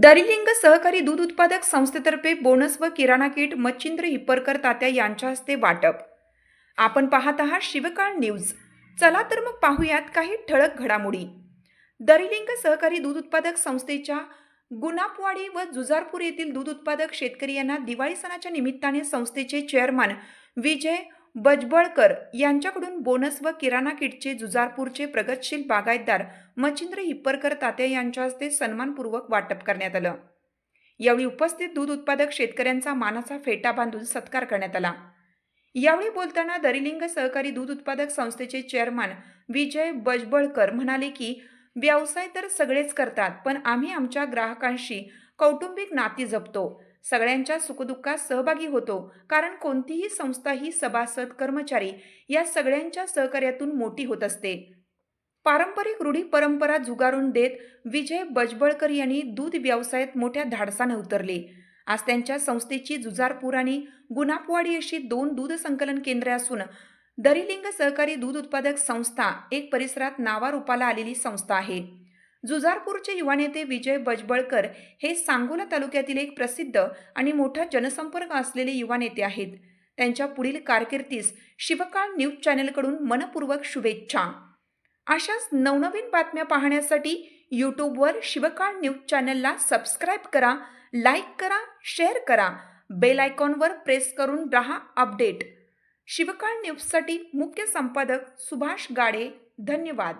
दरिलिंग सहकारी दूध उत्पादक संस्थेतर्फे बोनस व किराणा किट मच्छिंद्र हिप्परकर तात्या यांच्या हस्ते वाटप. आपण पाहत आहात शिवकाळ न्यूज. चला तर मग पाहूयात काही ठळक घडामोडी. दरिलिंग सहकारी दूध उत्पादक संस्थेच्या गुनापवाडी व जुजारपूर येथील दूध उत्पादक शेतकरी यांना दिवाळी सणाच्या निमित्ताने संस्थेचे चेअरमन विजय बजबळकर यांच्याकडून बोनस व किराणा किटचे जुजारपूरचे प्रगतशील बागायतदार मच्छिंद्र हिप्परकर तात्या यांच्या हस्ते सन्मानपूर्वक वाटप करण्यात आलं. यावेळी उपस्थित दूध उत्पादक शेतकऱ्यांचा मानाचा फेटा बांधून सत्कार करण्यात आला. यावेळी बोलताना दरिलिंग सहकारी दूध उत्पादक संस्थेचे चेअरमन विजय बजबळकर म्हणाले की व्यवसाय तर सगळेच करतात पण आम्ही आमच्या ग्राहकांशी कौटुंबिक नाती जपतो. सगळ्यांच्या सुखदुःखात सहभागी होतो. कारण कोणतीही संस्था ही सभासद कर्मचारी या सगळ्यांच्या सहकार्यातून मोठी होत असते. पारंपरिक रूढी परंपरा झुगारून देत विजय बजबळकर यांनी दूध व्यवसायात मोठ्या धाडसाने उतरले. आज त्यांच्या संस्थेची जुजारपूर आणि गुनापवाडी अशी दोन दूध संकलन केंद्रे असून दरिलिंग सहकारी दूध उत्पादक संस्था एक परिसरात नावारूपाला आलेली संस्था आहे. जुजारपूरचे युवा नेते विजय बजबळकर हे सांगोला तालुक्यातील एक प्रसिद्ध आणि मोठा जनसंपर्क असलेले युवा नेते आहेत. त्यांच्या पुढील कारकिर्दीस शिवकाळ न्यूज चॅनलकडून मनपूर्वक शुभेच्छा. अशाच नवनवीन बातम्या पाहण्यासाठी यूट्यूबवर शिवकाळ न्यूज चॅनलला सबस्क्राईब करा लाईक करा शेअर करा. बेल आयकॉनवर प्रेस करून रहा अपडेट. शिवकाळ न्यूजसाठी मुख्य संपादक सुभाष गाडे. धन्यवाद.